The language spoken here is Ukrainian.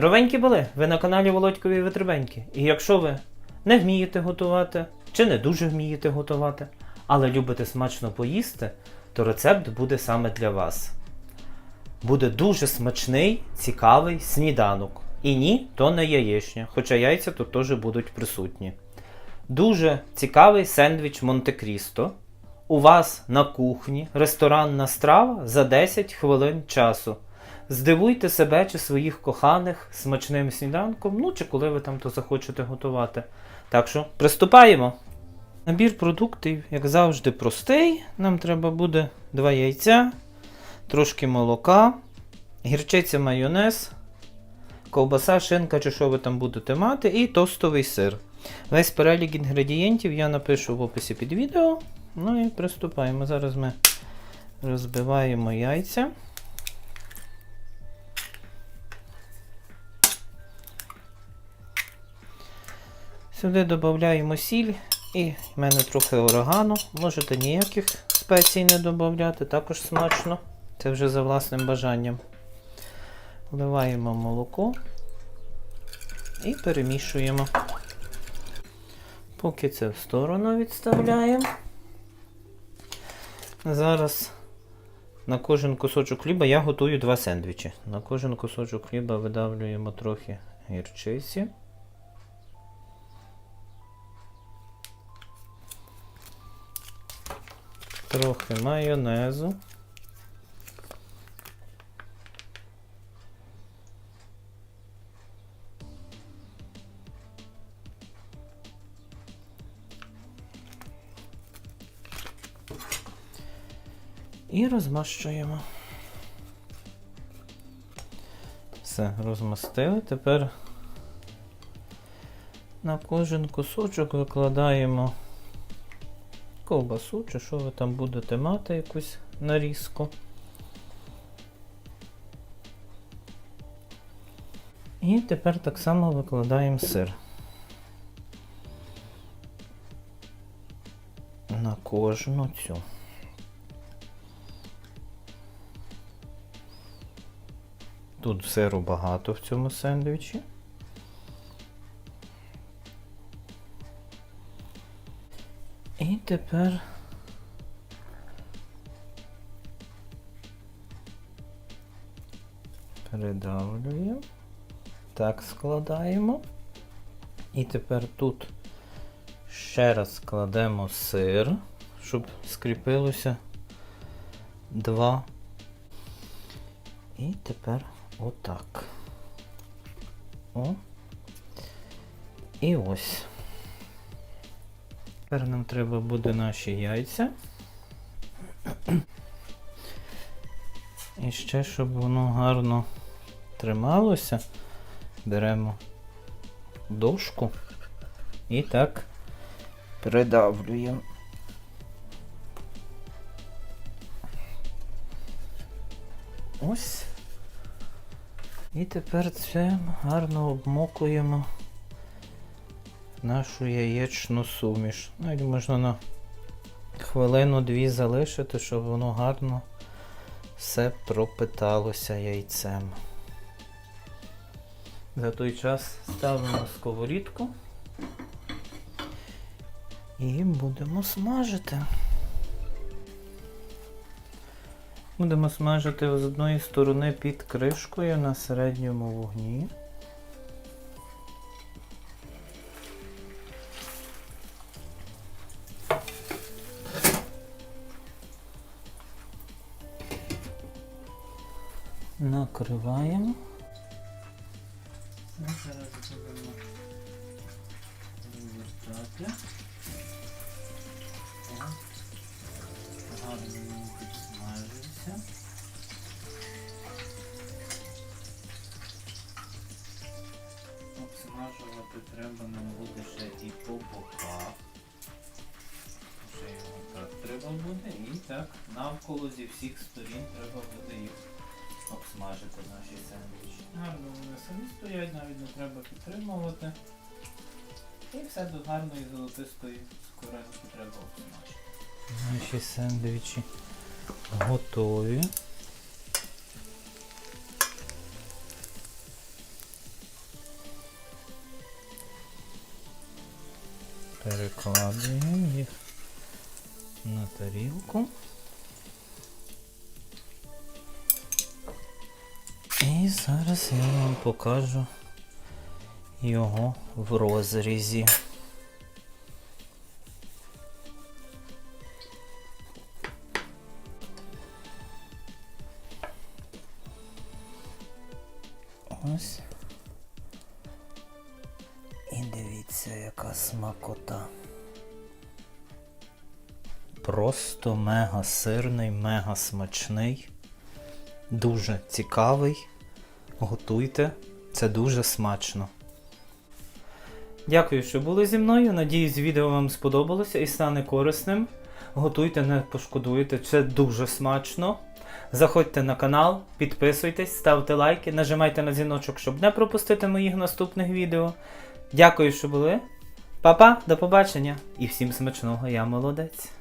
Здоровенькі були! Ви на каналі Володькові Витребеньки. І якщо ви не вмієте готувати, чи не дуже вмієте готувати, але любите смачно поїсти, то рецепт буде саме для вас. Буде дуже смачний, цікавий сніданок. І ні, то не яєчня, хоча яйця тут теж будуть присутні. Дуже цікавий сендвіч Монте-Крісто. У вас на кухні ресторанна страва за 10 хвилин часу. Здивуйте себе чи своїх коханих смачним сніданком, ну чи коли ви там то захочете готувати. Так що приступаємо. Набір продуктів, як завжди, простий. Нам треба буде 2 яйця, трошки молока, гірчиця майонез, ковбаса, шинка чи що ви там будете мати, і тостовий сир. Весь перелік інгредієнтів я напишу в описі під відео. Ну і приступаємо. Зараз ми розбиваємо яйця. Сюди додаємо сіль і в мене трохи орагану. Можете ніяких спецій не додати, також смачно. Це вже за власним бажанням. Вливаємо молоко і перемішуємо. Поки це в сторону відставляємо. Зараз на кожен кусочок хліба я готую два сендвічі. На кожен кусочок хліба видавлюємо трохи гірчиці. Трохи майонезу. І розмащуємо. Все, розмастили. Тепер на кожен кусочок викладаємо ковбасу, чи що ви там будете мати, якусь нарізку. І тепер так само викладаємо сир. На кожну цю. Тут сиру багато в цьому сендвічі. Тепер передавлюємо. Так складаємо. І тепер тут ще раз складемо сир, щоб скріпилося два. І тепер отак. О. І ось. Тепер нам треба буде наші яйця. І ще, щоб воно гарно трималося, беремо дошку і так придавлюємо. Ось. І тепер це гарно обмокуємо нашу яєчну суміш. Навіть можна на хвилину-дві залишити, щоб воно гарно все пропиталося яйцем. За той час ставимо сковорідку і будемо смажити. Будемо смажити з одної сторони під кришкою на середньому вогні. Накриваємо. Ми зараз будемо вивертати. Так. Гарно він підсмажився. Обсмажувати треба нам буде ще і по боках. Ще його так треба буде і так навколо зі всіх сторін треба буде їх обсмажити наші сендвічі. Гарно ну, вони самі стоять, навіть не треба підтримувати. І все до гарної золотистої скоринки треба обсмажити. Наші сендвічі готові. Перекладуємо їх на тарілку. І зараз я вам покажу його в розрізі. Ось. І дивіться, яка смакота. Просто мега сирний, мега смачний, дуже цікавий. Готуйте, це дуже смачно. Дякую, що були зі мною. Надіюсь, відео вам сподобалося і стане корисним. Готуйте, не пошкодуєте, це дуже смачно. Заходьте на канал, підписуйтесь, ставте лайки, нажимайте на дзвіночок, щоб не пропустити моїх наступних відео. Дякую, що були. Па-па, до побачення і всім смачного, я молодець.